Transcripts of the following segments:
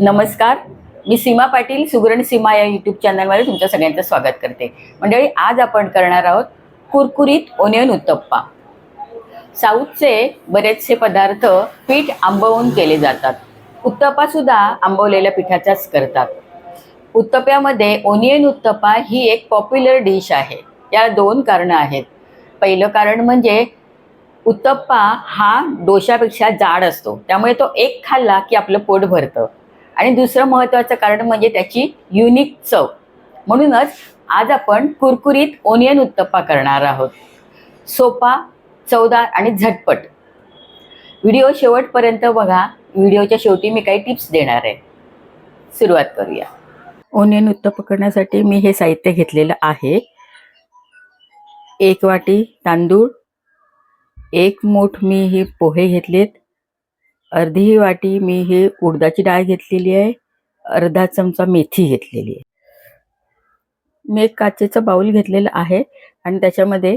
नमस्कार. मी सीमा पाटील सुगरण सीमा या यूट्यूब चॅनलमध्ये तुमच्या सगळ्यांचं स्वागत करते. मंडळी आज आपण करणार आहोत कुरकुरीत ओनियन उत्तप्पा. साऊथचे बरेचसे पदार्थ पीठ आंबवून केले जातात. उत्तप्पासुद्धा आंबवलेल्या पिठाचाच करतात. उत्तप्यामध्ये ओनियन उत्तप्पा ही एक पॉप्युलर डिश आहे. याला दोन कारणं आहेत. पहिलं कारण म्हणजे उत्तप्पा हा डोशापेक्षा जाड असतो. त्यामुळे तो एक खाल्ला की आपलं पोट भरतं. आणि दुसरं महत्त्वाचं कारण म्हणजे त्याची युनिक चव. म्हणूनच आज आपण कुरकुरीत ओनियन उत्तप्पा करणार आहोत. सोपा चवदार आणि झटपट. व्हिडिओ शेवटपर्यंत बघा. व्हिडिओच्या शेवटी मी काही टिप्स देणार आहे. सुरुवात करूया. ओनियन उत्तप्पा करण्यासाठी मी हे साहित्य घेतलेलं आहे. एक वाटी तांदूळ एक मूठ मी हे पोहे घेतलेत. अर्धी वाटी मी ही उडदाची डाळ घेतलेली आहे. अर्धा चमचा मेथी घेतलेली आहे. मी एक काचेचं बाऊल घेतलेलं आहे आणि त्याच्यामध्ये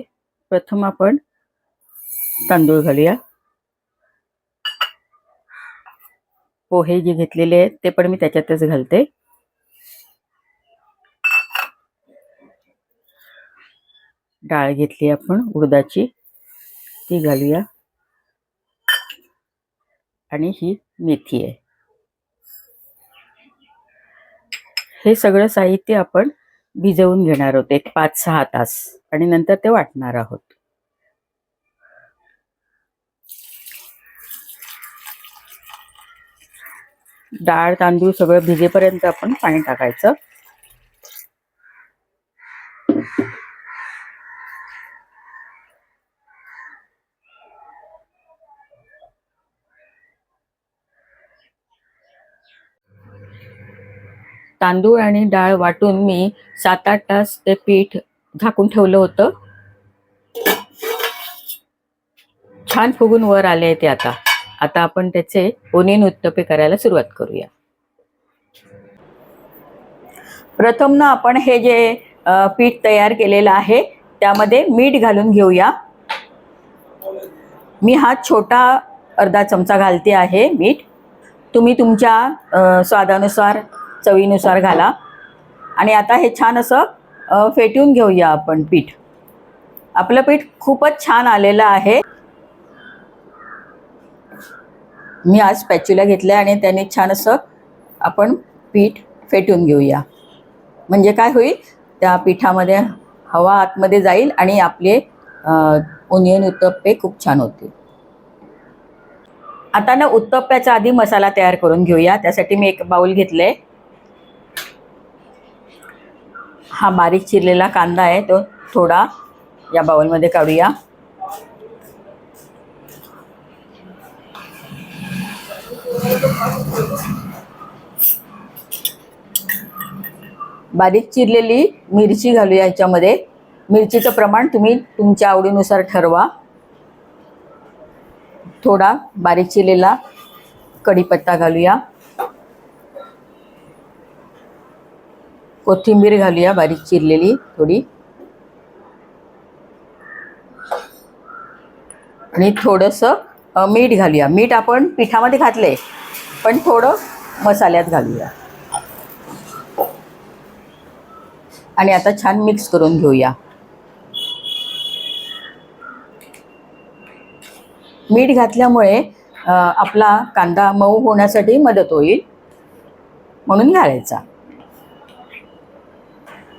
प्रथम आपण तांदूळ घालूया. पोहे जे घेतलेले आहेत ते पण मी त्याच्यातच घालते. डाळ घेतली आपण उडदाची. ती घालूया. आणि ही मेथी आहे. हे सगळं साहित्य आपण भिजवून घेणार आहोत. एक पाच सहा तास आणि नंतर ते वाटणार आहोत. डाळ तांदूळ सगळं भिजेपर्यंत आपण पाणी टाकायचं. तांदूळ आणि डाळ वाटून मी सात आठ तास ते पीठ झाकून ठेवलं होतं. छान फुगून वर आले ते आता. आता आपण त्याचे ओनियन उत्तपे करायला सुरुवात करूया. प्रथम ना आपण हे जे पीठ तयार केलेलं आहे त्यामध्ये मीठ घालून घेऊया. मी हा छोटा अर्धा चमचा घालते आहे मीठ. तुम्ही तुमच्या स्वादानुसार चवीनुसार घाला. आणि आता हे छान असं फेटून घेऊया आपण पीठ. आपलं पीठ खूपच छान आलेलं आहे. मी आज पॅच्युला घेतलं आणि त्याने छान असं आपण पीठ फेटून घेऊया. म्हणजे काय होईल? त्या पिठामध्ये हवा आतमध्ये जाईल आणि आपले ओनियन उत्तप्पे खूप छान होतील. आता ना उत्तप्प्याचा आधी मसाला तयार करून घेऊया. त्यासाठी मी एक बाऊल घेतलं आहे हा बारीक चिरलेला कांदा आहे तो थोडा या बाउलमध्ये काढूया. बारीक चिरलेली मिरची घालूया याच्यामध्ये. मिरचीचं प्रमाण तुम्ही तुमच्या आवडीनुसार ठरवा. थोडा बारीक चिरलेला कढीपत्ता घालूया. कोथिंबीर घालूया बारीक चिरलेली थोडी. आणि थोडंसं मीठ घालूया. मीठ आपण पिठामध्ये घातले पण थोडं मसाल्यात घालूया. आणि आता छान मिक्स करून घेऊया. मीठ घातल्यामुळे आपला कांदा मऊ होण्यासाठी मदत होईल म्हणून घालायचा.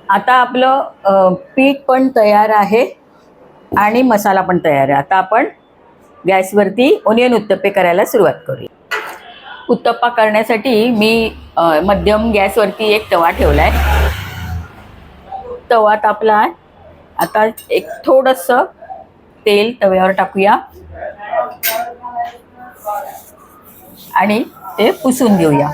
आता आपलं पीठ पण तयार आहे आणि मसाला पण तयार आहे. आता आपण गॅसवरती ओनियन उत्तप्पे करायला सुरुवात करूया. उत्तप्पा करण्यासाठी मी मध्यम गॅसवरती एक तवा ठेवला आहे तवा तापला आहे आता एक थोडंसं तेल तव्यावर टाकूया. आणि ते पुसून घेऊया.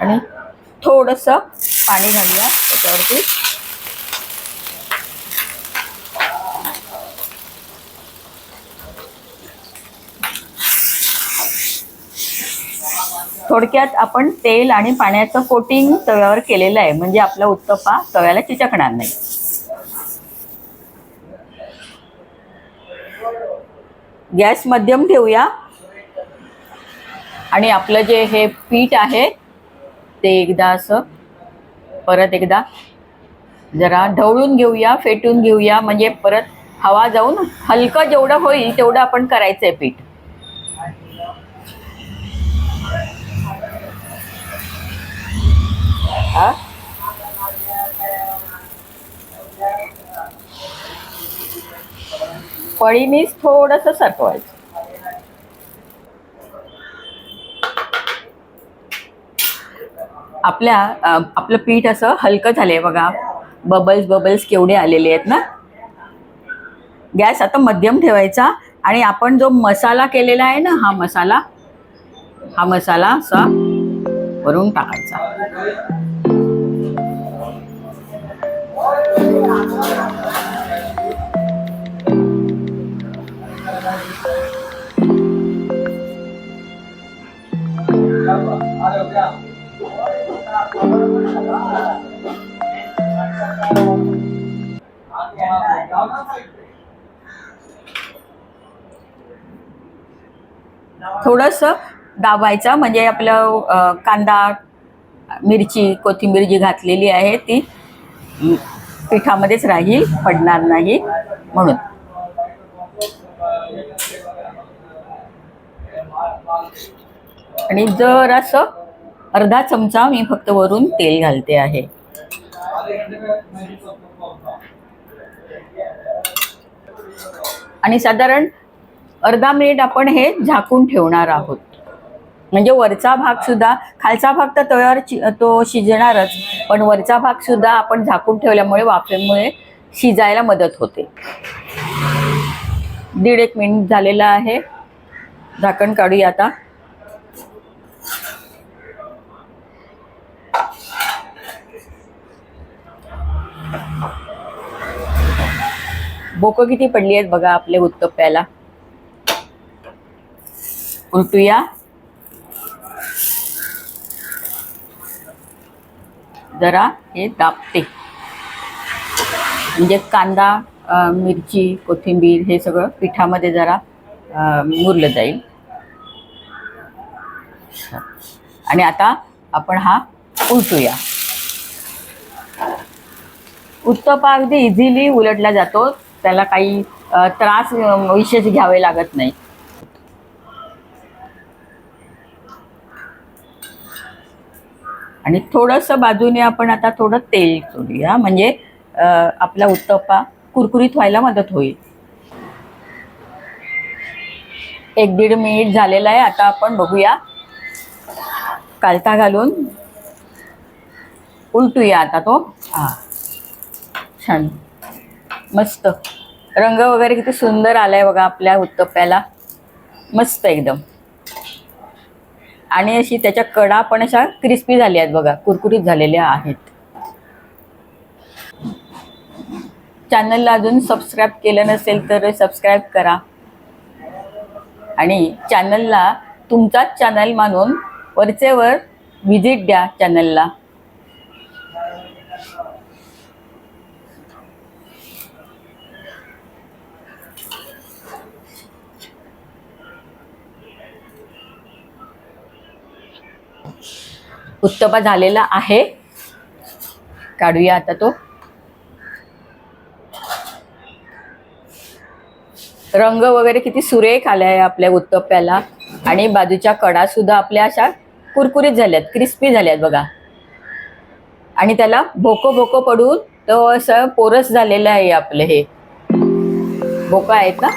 आणि थोडंसं पाणी घालूया त्याच्यावरती. थोडक्यात आपण तेल आणि पाण्याचं कोटिंग तव्यावर केलेलं आहे. म्हणजे आपला उत्तप्पा तव्याला चिचकणार नाही. गॅस मध्यम ठेवूया. आणि आपलं जे हे पीठ आहे ते एकदा असं परत एकदा. जरा ढवळून घेऊया फेटून घेऊया म्हणजे परत हवा जाऊन हलकं जेवढं होईल तेवढं आपण करायचं आहे पीठ पळी पळीनीच थोडंसं सरकवायचं. आपल्या आपलं पीठ असं हलकं झालंय बघा. बबल्स बबल्स केवढे आलेले आहेत ना. गॅस आता मध्यम ठेवायचा आणि आपण जो मसाला केलेला आहे ना हा मसाला हा मसाला असा वरून टाकायचा. थोडंसं दाबायचा म्हणजे आपलं कांदा मिरची कोथिंबीर जी घातलेली आहे ती पिठामध्येच राहील पडणार नाही म्हणून. आणि जर असं अर्धा चमचा मी फक्त वरून तेल घालते आहे. आणि साधारण अर्धा मिनिट आपण हे झाकून ठेवणार आहोत. म्हणजे वरचा भाग सुद्धा खालचा भाग तर तव्यावर तो शिजणारच पण वरचा भाग सुद्धा आपण झाकून ठेवल्यामुळे वाफेमुळे शिजायला मदत होते. दीड एक मिनिट झालेला आहे. झाकण काढूया आता. बोकं किती पडली आहेत बघा आपल्या उत्तप्प्याला. उलटूया जरा हे दाबते. म्हणजे कांदा मिरची कोथिंबीर हे सगळं पिठामध्ये जरा मुरलं जाईल. आणि आता आपण हा उलटूया उत्तपा अगदी इझिली उलटला जातो. त्याला काही त्रास विशेष घ्यावे लागत नाही. आणि थोडंसं बाजूने आपण आता थोडं तेल सोडूया. म्हणजे आपला उत्तप्पा कुरकुरीत व्हायला मदत होईल. एक दीड मिनिट झालेला आहे. आता आपण बघूया. कालता घालून उलटूया आता तो. हा. छान. मस्त. रंग वगैरे किती सुंदर आलाय बघा आपल्या उत्तप्प्याला. मस्त एकदम. आणि अशी त्याच्या कडा पण अशा क्रिस्पी झाल्या आहेत बघा कुरकुरीत झालेल्या आहेत. चॅनलला अजून सबस्क्राईब केलं नसेल तर सबस्क्राईब करा. आणि चॅनलला तुमचाच चॅनल मानून वरचेवर व्हिजिट द्या चॅनलला उत्तपा झालेला आहे. काढूया आता तो. रंग वगैरे किती सुरेख आलाय आपल्या उत्तप्याला. आणि बाजूच्या कडा सुद्धा आपल्या अशा कुरकुरीत झाल्यात क्रिस्पी झाल्यात बघा. आणि त्याला भोको भोको पडून तो असं पोरस झालेलं आहे आपलं हे. भोका आहेत ना?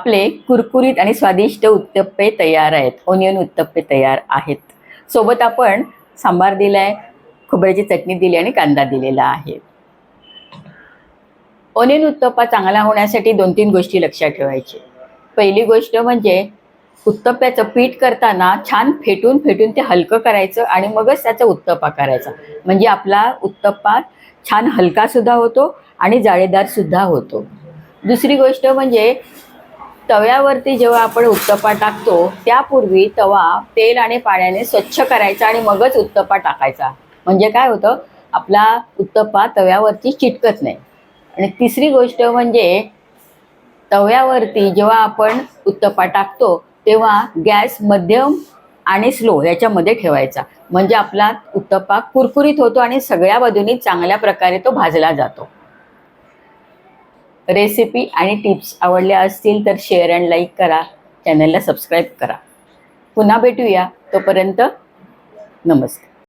आपले कुरकुरीत आणि स्वादिष्ट उत्तप्पे तयार आहेत. ओनियन उत्तप्पे तयार आहेत. सोबत आपण सांबार दिलाय खोबऱ्याची चटणी दिली आणि कांदा दिलेला आहे. ओनियन उत्तप्पा चांगला होण्यासाठी दोन तीन गोष्टी लक्षात ठेवायची. पहिली गोष्ट म्हणजे उत्तप्प्याचं पीठ करताना छान फेटून फेटून ते हलकं करायचं आणि मगच त्याचा उत्तप्पा करायचा. म्हणजे आपला उत्तप्पा छान हलकासुद्धा होतो आणि जाळेदारसुद्धा होतो. दुसरी गोष्ट म्हणजे तव्यावरती जेव्हा आपण उत्तप्पा टाकतो त्यापूर्वी तवा तेल आणि पाण्याने स्वच्छ करायचा आणि मगच उत्तप्पा टाकायचा. म्हणजे काय होतं? आपला उत्तप्पा तव्यावरती चिटकत नाही. आणि तिसरी गोष्ट म्हणजे तव्यावरती जेव्हा आपण उत्तप्पा टाकतो तेव्हा गॅस मध्यम आणि स्लो याच्यामध्ये ठेवायचा. म्हणजे आपला उत्तप्पा कुरकुरीत होतो आणि सगळ्या बाजूनी चांगल्या प्रकारे तो भाजला जातो. रेसिपी आणि टिप्स आवडल्या असतील तर शेअर अँड लाईक करा. चॅनलला सबस्क्राईब करा. पुन्हा भेटूया. तोपर्यंत नमस्कार.